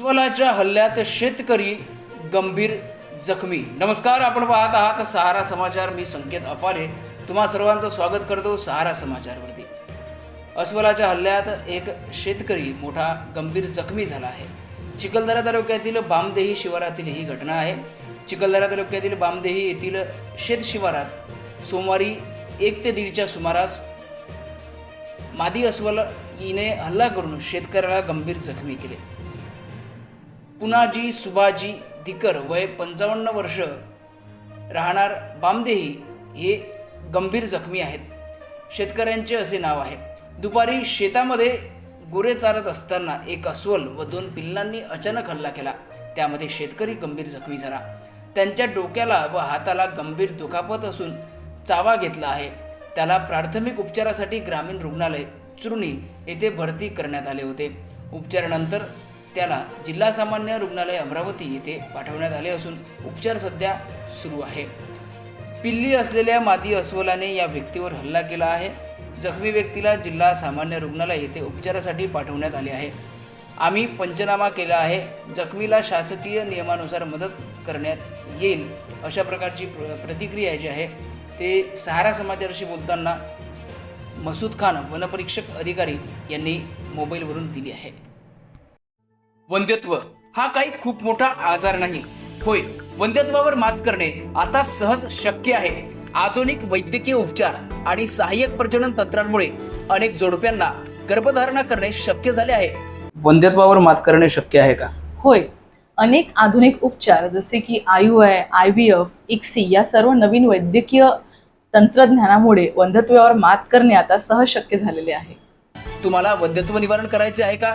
अस्वलाच्या हल्ल्यात शेतकरी गंभीर जखमी. नमस्कार आपण पाहत आहात सहारा समाचार. मी संकेत अपाले. तुम्हा सर्वांचं स्वागत करतो सहारा समाचारवरती. अस्वलाच्या हल्ल्यात एक शेतकरी मोठा गंभीर जखमी झाला आहे. चिखलदरा तालुक्यातील बामदेही शिवारातील ही घटना आहे. चिखलदरा तालुक्यातील बामदेही येथील शेत शिवारात सोमवारी एक ते दीडच्या सुमारास मादी अस्वल हिने हल्ला करून शेतकऱ्याला गंभीर जखमी केले. पुनाजी सुभाजी दिकर वय पंचावन्न वर्ष राहणार बामदेही हे गंभीर जखमी आहेत. शेतकऱ्यांचे असे नाव आहे. दुपारी शेतामध्ये गुरे चारत असताना एक अस्वल व दोन पिल्लांनी अचानक हल्ला केला. त्यामध्ये शेतकरी गंभीर जखमी झाला. त्यांच्या डोक्याला व हाताला गंभीर दुखापत असून चावा घेतला आहे. त्याला प्राथमिक उपचारासाठी ग्रामीण रुग्णालय चुरणी येथे भरती करण्यात आले होते. उपचारानंतर त्याला जिल्हा सामान्य रुग्णालय अमरावती येथे पाठवण्यात आले असून उपचार सध्या सुरू आहे. पिल्ली असलेल्या मादी अस्वलाने या व्यक्तीवर हल्ला केला आहे. जखमी व्यक्तीला जिल्हा सामान्य रुग्णालय येथे उपचारासाठी पाठवण्यात आले आहे. आम्ही पंचनामा केला आहे. जखमीला शासकीय नियमानुसार मदत करण्यात येईल अशा प्रकारची प्र- प्रतिक्रिया जी आहे ते सहारा समाचारशी बोलताना मसूद खान वनपरीक्षक अधिकारी यांनी मोबाईलवरून दिली आहे. वंध्यत्व हा काही खूप मोठा आजार नाही. होय वंध्यत्वावर मात करणे आता सहज शक्य आहे. आधुनिक वैद्यकीय उपचार आणि सहाय्यक प्रजनन तंत्रांमुळे अनेक जोडप्यांना गर्भधारणा करणे शक्य झाले आहे. वंध्यत्वावर मात करणे शक्य आहे का? होय अनेक आधुनिक उपचार जसे की I U I I V F ICSI या सर्व नवीन वैद्यकीय तंत्रज्ञानामुळे वंध्यत्वावर मात करणे आता सहज शक्य झालेले आहे. तुम्हाला वंध्यत्व निवारण करायचे आहे का?